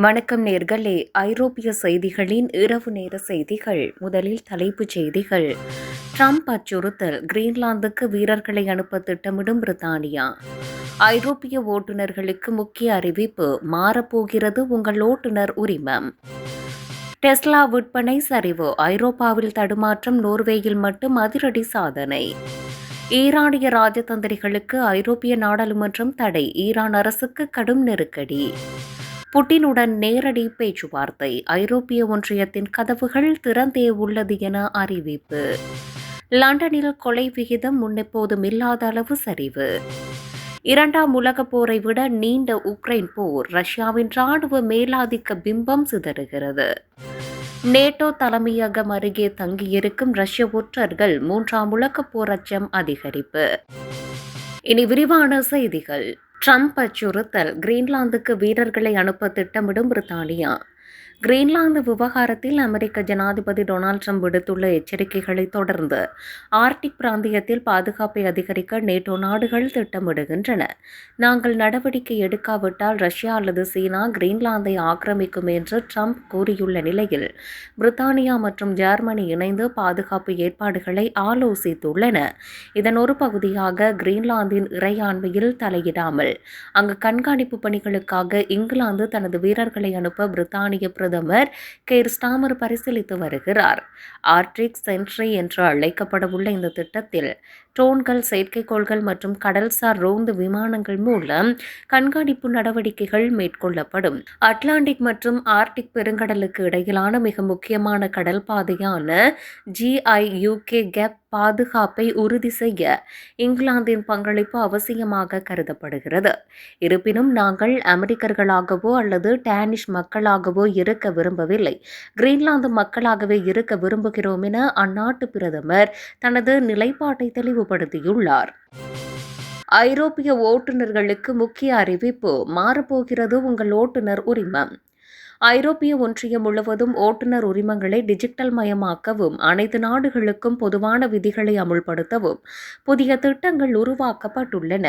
வணக்கம் நேர்களே. ஐரோப்பிய செய்திகளின் இரவு நேர செய்திகள் முதலில் தலைப்புச் செய்திகள். ட்ரம்ப் அச்சுறுத்தல் கிரீன்லாந்துக்கு வீரர்களை அனுப்ப திட்டமிடும் பிரித்தானியா. ஐரோப்பிய ஓட்டுநர்களுக்கு முக்கிய அறிவிப்பு மாறப்போகிறது உங்கள் ஓட்டுநர் உரிமம். டெஸ்லா விற்பனை சரிவு ஐரோப்பாவில் தடுமாற்றம் நோர்வேயில் மட்டும் அதிரடி சாதனை. ஈரானிய ராஜதந்திரிகளுக்கு ஐரோப்பிய நாடாளுமன்றம் தடை ஈரான் அரசுக்கு கடும் நெருக்கடி. புட்டினுடன் நேரடி பேச்சுவார்த்தை ஐரோப்பிய ஒன்றியத்தின் கதவுகள் திறந்தே உள்ளது என அறிவிப்பு. லண்டனில் கொலை விகிதம் முன்னெப்போதும் இல்லாத அளவு சரிவு. இரண்டாம் உலகப் போரை விட நீண்ட உக்ரைன் போர் ரஷ்யாவின் ராணுவ மேலாதிக்க பிம்பம் சிதறுகிறது. நேட்டோ தலைமையகம் அருகே தங்கியிருக்கும் ரஷ்ய ஒற்றர்கள் மூன்றாம் உலகப் போர் அச்சம் அதிகரிப்பு. இனி விரிவான செய்திகள். ட்ரம்ப் அச்சுறுத்தல். கிரீன்லாந்துக்கு வீரர்களை அனுப்ப திட்டமிடும் பிரித்தானியா? கிரீன்லாந்து விவகாரத்தில் அமெரிக்க ஜனாதிபதி டொனால்ட் ட்ரம்ப் விடுத்துள்ள எச்சரிக்கைகளை தொடர்ந்து ஆர்டிக் பிராந்தியத்தில் பாதுகாப்பை அதிகரிக்க நேட்டோ நாடுகள் திட்டமிடுகின்றன. நாங்கள் நடவடிக்கை எடுக்காவிட்டால் ரஷ்யா அல்லது சீனா கிரீன்லாந்தை ஆக்கிரமிக்கும் என்று ட்ரம்ப் கூறியுள்ள நிலையில் பிரித்தானியா மற்றும் ஜெர்மனி இணைந்து பாதுகாப்பு ஏற்பாடுகளை ஆலோசித்துள்ளன. இதன் ஒரு பகுதியாக கிரீன்லாந்தின் இறையாண்மையில் தலையிடாமல் அங்கு கண்காணிப்பு பணிகளுக்காக இங்கிலாந்து தனது வீரர்களை அனுப்ப பிரித்தானிய பிரதமர் கேர் ஸ்டாமர் பரிசீலித்து வருகிறார். ஆர்டிக் சென்ட்ரி என்று அழைக்கப்படவுள்ள இந்த திட்டத்தில் ட்ரோன்கள் செயற்கைக்கோள்கள் மற்றும் கடல்சார் ரோந்து விமானங்கள் மூலம் கண்காணிப்பு நடவடிக்கைகள் மேற்கொள்ளப்படும். அட்லாண்டிக் மற்றும் ஆர்டிக் பெருங்கடலுக்கு இடையிலான மிக முக்கியமான கடல் பாதையான ஜிஐயுகே கேப் பாதுகாப்பை உறுதி செய்ய இங்கிலாந்தின் பங்களிப்பு அவசியமாக கருதப்படுகிறது. இருப்பினும் நாங்கள் அமெரிக்கர்களாகவோ அல்லது டேனிஷ் மக்களாகவோ இருக்க விரும்பவில்லை. கிரீன்லாந்து மக்களாகவே இருக்க விரும்புகிறோம் என அந்நாட்டு பிரதமர் தனது நிலைப்பாட்டை தெளிவுபடுத்தியுள்ளார். ஐரோப்பிய ஓட்டுநர்களுக்கு முக்கிய அறிவிப்பு மாறப்போகிறது உங்கள் ஓட்டுநர் உரிமம். ஐரோப்பிய ஒன்றியம் முழுவதும் ஓட்டுநர் உரிமங்களை டிஜிட்டல் மயமாக்கவும் அனைத்து நாடுகளுக்கும் பொதுவான விதிகளை அமுல்படுத்தவும் புதிய திட்டங்கள் உருவாக்கப்பட்டுள்ளன.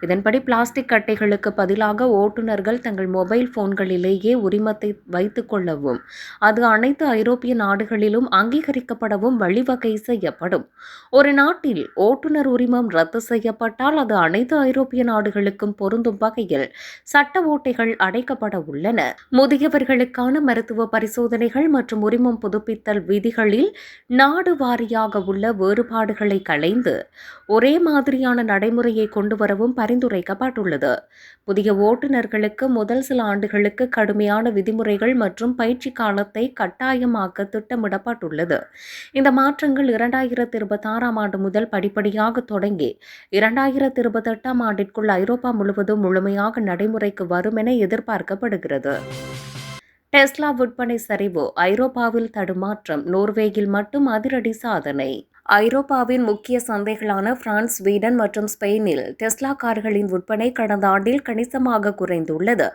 இதன்படி பிளாஸ்டிக் கட்டைகளுக்கு பதிலாக ஓட்டுநர்கள் தங்கள் மொபைல் போன்களிலேயே உரிமத்தை வைத்துக் கொள்ளவும் அது அனைத்து ஐரோப்பிய நாடுகளிலும் அங்கீகரிக்கப்படவும் வழிவகை செய்யப்படும். ஒரு நாட்டில் ஓட்டுநர் உரிமம் ரத்து செய்யப்பட்டால் அது அனைத்து ஐரோப்பிய நாடுகளுக்கும் பொருந்தும் வகையில் சட்ட ஓட்டைகள் அடைக்கப்பட உள்ளன. முதியவர்கள் நோயாளிகளுக்கான மருத்துவ பரிசோதனைகள் மற்றும் உரிமம் புதுப்பித்தல் விதிகளில் நாடு வாரியாக உள்ள வேறுபாடுகளை களைந்து ஒரே மாதிரியான நடைமுறையை கொண்டு வரவும் பரிந்துரைக்கப்பட்டுள்ளது. புதிய ஓட்டுநர்களுக்கு முதல் சில ஆண்டுகளுக்கு கடுமையான விதிமுறைகள் மற்றும் பயிற்சி காலத்தை கட்டாயமாக்க திட்டமிடப்பட்டுள்ளது. இந்த மாற்றங்கள் இரண்டாயிரத்தி இருபத்தாறாம் ஆண்டு முதல் படிப்படியாக தொடங்கி இரண்டாயிரத்தி இருபத்தெட்டாம் ஆண்டிற்குள் ஐரோப்பா முழுவதும் முழுமையாக நடைமுறைக்கு வரும் என எதிர்பார்க்கப்படுகிறது. டெஸ்லா விற்பனை சரிவு ஐரோப்பாவில் தடுமாற்றம் நோர்வேயில் மட்டும் அதிரடி சாதனை. ஐரோப்பாவின் முக்கிய சந்தைகளான பிரான்ஸ் ஸ்வீடன் மற்றும் ஸ்பெயினில் டெஸ்லா கார்களின் விற்பனை கடந்த ஆண்டில் கணிசமாக குறைந்துள்ளது.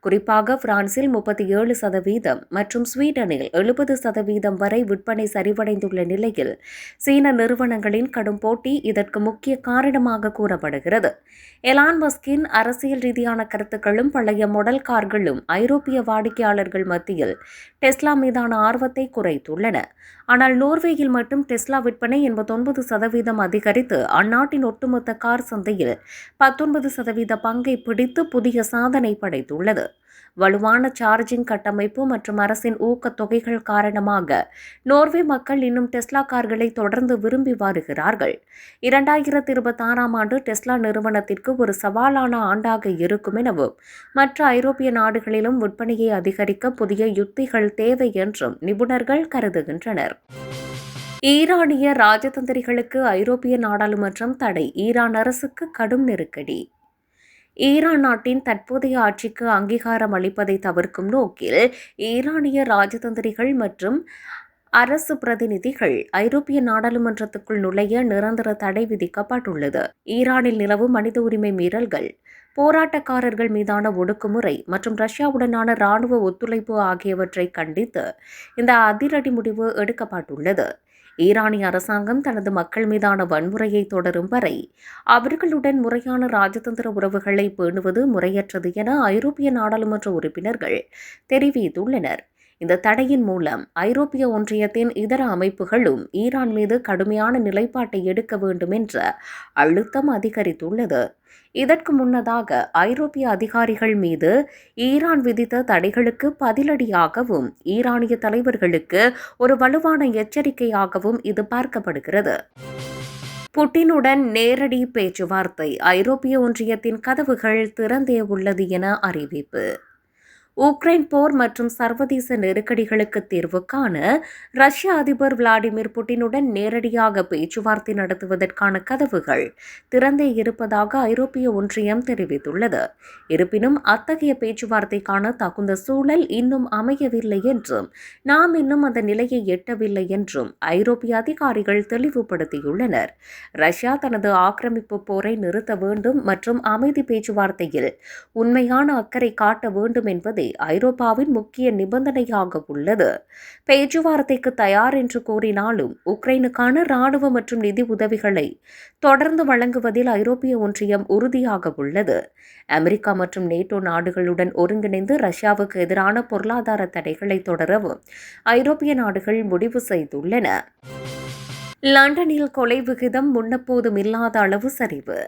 குறிப்பாக பிரான்சில் முப்பத்தி ஏழு சதவீதம் மற்றும் ஸ்வீடனில் எழுபது சதவீதம் வரை விற்பனை சரிவடைந்துள்ள நிலையில் சீன நிறுவனங்களின் கடும் போட்டி இதற்கு முக்கிய காரணமாக கூறப்படுகிறது. எலான் மஸ்கின் அரசியல் ரீதியான கருத்துக்களும் பழைய மாடல் கார்களும் ஐரோப்பிய வாடிக்கையாளர்கள் மத்தியில் டெஸ்லா மீதான ஆர்வத்தை குறைத்துள்ளன. ஆனால் நோர்வேயில் மட்டும் டெஸ்லா விற்பனை எண்பத்தொன்பது சதவீதம் அதிகரித்து அந்நாட்டின் ஒட்டுமொத்த கார் சந்தையில் பத்தொன்பது சதவீத பங்கை பிடித்து புதிய சாதனை படைத்துள்ளது. வலுவான சார்ஜிங் கட்டமைப்பு மற்றும் அரசின் ஊக்கத்தொகைகள் காரணமாக நோர்வே மக்கள் இன்னும் டெஸ்லா கார்களை தொடர்ந்து விரும்பி வருகிறார்கள். இரண்டாயிரத்தி இருபத்தி ஆறாம் ஆண்டு டெஸ்லா நிறுவனத்திற்கு ஒரு சவாலான ஆண்டாக இருக்கும் எனவும் மற்ற ஐரோப்பிய நாடுகளிலும் விற்பனையை அதிகரிக்க புதிய யுத்திகள் தேவை என்றும் நிபுணர்கள் கருதுகின்றனர். ஈரானிய ராஜதந்திரிகளுக்கு ஐரோப்பிய நாடாளுமன்றம் தடை ஈரான் அரசுக்கு கடும் நெருக்கடி. ஈரான் நாட்டின் தற்போதைய ஆட்சிக்கு அங்கீகாரம் அளிப்பதை தவிர்க்கும் நோக்கில் ஈரானிய ராஜதந்திரிகள் மற்றும் அரசு பிரதிநிதிகள் ஐரோப்பிய நாடாளுமன்றத்துக்குள் நுழைய நிரந்தர தடை விதிக்கப்பட்டுள்ளது. ஈரானில் நிலவும் மனித உரிமை மீறல்கள் போராட்டக்காரர்கள் மீதான ஒடுக்குமுறை மற்றும் ரஷ்யாவுடனான ராணுவ ஒத்துழைப்பு ஆகியவற்றை கண்டித்து இந்த அதிரடி முடிவு எடுக்கப்பட்டுள்ளது. ஈரானிய அரசாங்கம் தனது மக்கள் மீதான வன்முறையை தொடரும் வரை அவர்களுடன் முறையான ராஜதந்திர உறவுகளை பேணுவது முறையற்றது என ஐரோப்பிய நாடாளுமன்ற உறுப்பினர்கள் தெரிவித்துள்ளனர். இந்த தடையின் மூலம் ஐரோப்பிய ஒன்றியத்தின் இதர அமைப்புகளும் ஈரான் மீது கடுமையான நிலைப்பாட்டை எடுக்க வேண்டும் என்ற அழுத்தம் அதிகரித்துள்ளது. இதற்கு முன்னதாக ஐரோப்பிய அதிகாரிகள் மீது ஈரான் விதித்த தடைகளுக்கு பதிலடியாகவும் ஈரானிய தலைவர்களுக்கு ஒரு வலுவான எச்சரிக்கையாகவும் இது பார்க்கப்படுகிறது. புட்டினுடன் நேரடி பேச்சுவார்த்தை ஐரோப்பிய ஒன்றியத்தின் கதவுகள் திறந்தே உள்ளது என அறிவிப்பு. உக்ரைன் போர் மற்றும் சர்வதேச நெருக்கடிகளுக்கு தீர்வு காண ரஷ்ய அதிபர் விளாடிமிர் புட்டினுடன் நேரடியாக பேச்சுவார்த்தை நடத்துவதற்கான கதவுகள் திறந்தே இருப்பதாக ஐரோப்பிய ஒன்றியம் தெரிவித்துள்ளது. இருப்பினும் அத்தகைய பேச்சுவார்த்தைக்கான தகுந்த சூழல் இன்னும் அமையவில்லை என்றும் நாம் இன்னும் அந்த நிலையை எட்டவில்லை என்றும் ஐரோப்பிய அதிகாரிகள் தெளிவுபடுத்தியுள்ளனர். ரஷ்யா தனது ஆக்கிரமிப்பு போரை நிறுத்த வேண்டும் மற்றும் அமைதி பேச்சுவார்த்தையில் உண்மையான அக்கறை காட்ட வேண்டும் என்பதே ஐரோப்பாவின் முக்கிய நிபந்தனையாக உள்ளது. பேச்சுவார்த்தைக்கு தயார் என்று கூறினாலும் உக்ரைனுக்கான ராணுவ மற்றும் நிதி உதவிகளை தொடர்ந்து வழங்குவதில் ஐரோப்பிய ஒன்றியம் உறுதியாக உள்ளது. அமெரிக்கா மற்றும் நேட்டோ நாடுகளுடன் ஒருங்கிணைந்து ரஷ்யாவுக்கு எதிரான பொருளாதார தடைகளை தொடரவும் ஐரோப்பிய நாடுகள் முடிவு செய்துள்ளன. லண்டனில் கொலை விகிதம் முன்னப்போதும் இல்லாத அளவு சரிவு.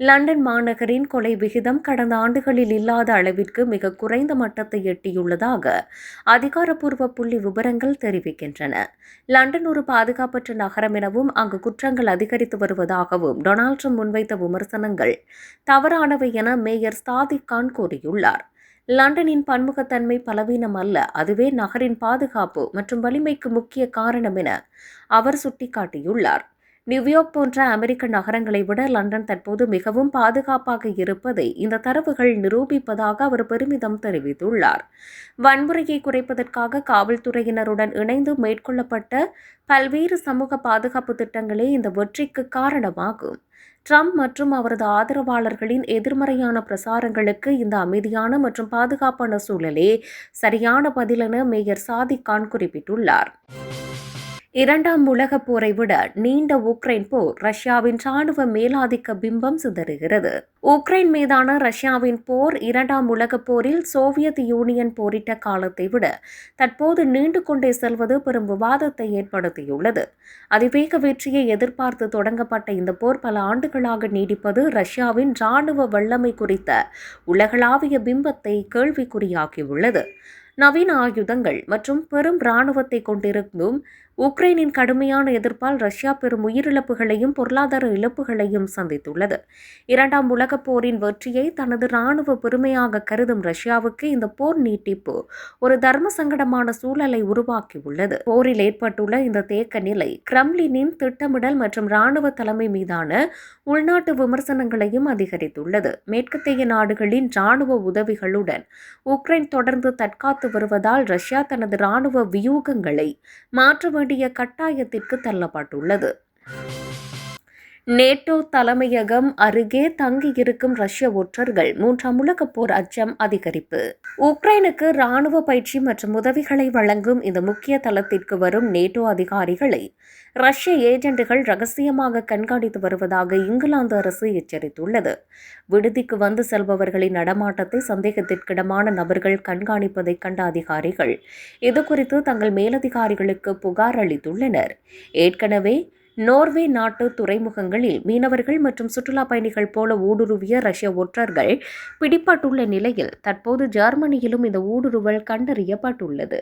லண்டன் மாநகரின் கொலை விகிதம் கடந்த ஆண்டுகளில் இல்லாத அளவிற்கு மிக குறைந்த மட்டத்தை எட்டியுள்ளதாக அதிகாரப்பூர்வ புள்ளி விவரங்கள் தெரிவிக்கின்றன. லண்டன் ஒரு பாதுகாப்பற்ற நகரம் எனவும் அங்கு குற்றங்கள் அதிகரித்து வருவதாகவும் டொனால்ட் ட்ரம்ப் முன்வைத்த விமர்சனங்கள் தவறானவை என மேயர் சாதிக் கான் கூறியுள்ளார். லண்டனின் பன்முகத்தன்மை பலவீனம் அல்ல அதுவே நகரின் பாதுகாப்பு மற்றும் வலிமைக்கு முக்கிய காரணம் என அவர் சுட்டிக்காட்டியுள்ளார். நியூயார்க் போன்ற அமெரிக்க நகரங்களை விட லண்டன் தற்போது மிகவும் பாதுகாப்பாக இருப்பதை இந்த தரவுகள் நிரூபிப்பதாக அவர் பெருமிதம் தெரிவித்துள்ளார். வன்முறையை குறைப்பதற்காக காவல்துறையினருடன் இணைந்து மேற்கொள்ளப்பட்ட பல்வேறு சமூக பாதுகாப்பு திட்டங்களே இந்த வெற்றிக்கு காரணமாகும். ட்ரம்ப் மற்றும் அவரது ஆதரவாளர்களின் எதிர்மறையான பிரசாரங்களுக்கு இந்த அமைதியான மற்றும் பாதுகாப்பான சூழலே சரியான பதிலென மேயர் சாதிக் கான் குறிப்பிட்டுள்ளார். இரண்டாம் உலகப் போரை விட நீண்ட உக்ரைன் போர் ரஷ்யாவின் ராணுவ மேலாதிக்க பிம்பம் சிதறுகிறது. உக்ரைன் மீதான ரஷ்யாவின் போர் இரண்டாம் உலகப் போரில் சோவியத் யூனியன் போரிட்ட காலத்தை விட தற்போது நீண்டு கொண்டே செல்வது பெரும் விவாதத்தை ஏற்படுத்தியுள்ளது. அதிவேக வெற்றியை எதிர்பார்த்து தொடங்கப்பட்ட இந்த போர் பல ஆண்டுகளாக நீடிப்பது ரஷ்யாவின் ராணுவ வல்லமை குறித்த உலகளாவிய பிம்பத்தை கேள்விக்குறியாக்கியுள்ளது. நவீன ஆயுதங்கள் மற்றும் பெரும் இராணுவத்தை கொண்டிருந்தும் உக்ரைனின் கடுமையான எதிர்ப்பால் ரஷ்யா பெரும் உயிரிழப்புகளையும் பொருளாதார இழப்புகளையும் சந்தித்துள்ளது. இரண்டாம் உலகப் போரின் வெற்றியை தனது இராணுவ பெருமையாக கருதும் ரஷ்யாவுக்கு இந்த போர் நீட்டிப்பு ஒரு தர்ம சங்கடமான சூழலை உருவாக்கியுள்ளது. போரில் ஏற்பட்டுள்ள இந்த தேக்க நிலை கிரம்லினின் திட்டமிடல் மற்றும் இராணுவ தலைமை மீதான உள்நாட்டு விமர்சனங்களையும் அதிகரித்துள்ளது. மேற்கத்திய நாடுகளின் இராணுவ உதவிகளுடன் உக்ரைன் தொடர்ந்து தற்காத்து வருவதால் ரஷ்யா தனது இராணுவ வியூகங்களை மாற்ற வேண்டிய கட்டாயத்திற்கு தள்ளப்பட்டுள்ளது. நேட்டோ தலைமையகம் அருகே தங்கியிருக்கும் ரஷ்ய ஒற்றர்கள் மூன்றாம் உலகப் போர் அச்சம் அதிகரிப்பு. உக்ரைனுக்கு ராணுவ பயிற்சி மற்றும் உதவிகளை வழங்கும் இந்த முக்கிய தளத்திற்கு வரும் நேட்டோ அதிகாரிகளை ரஷ்ய ஏஜென்ட்டுகள் ரகசியமாக கண்காணித்து வருவதாக இங்கிலாந்து அரசு எச்சரித்துள்ளது. விடுதிக்கு வந்து செல்பவர்களின் நடமாட்டத்தை சந்தேகத்திற்கிடமான நபர்கள் கண்காணிப்பதை கண்ட அதிகாரிகள் இதுகுறித்து தங்கள் மேலதிகாரிகளுக்கு புகார் அளித்துள்ளனர். ஏற்கனவே நோர்வே நாட்டு துறைமுகங்களில் மீனவர்கள் மற்றும் சுற்றுலா பயணிகள் போல ஊடுருவிய ரஷ்ய ஒற்றர்கள் பிடிப்பட்டுள்ள நிலையில் தற்போது ஜெர்மனியிலும் இந்த ஊடுருவல் கண்டறியப்பட்டுள்ளது.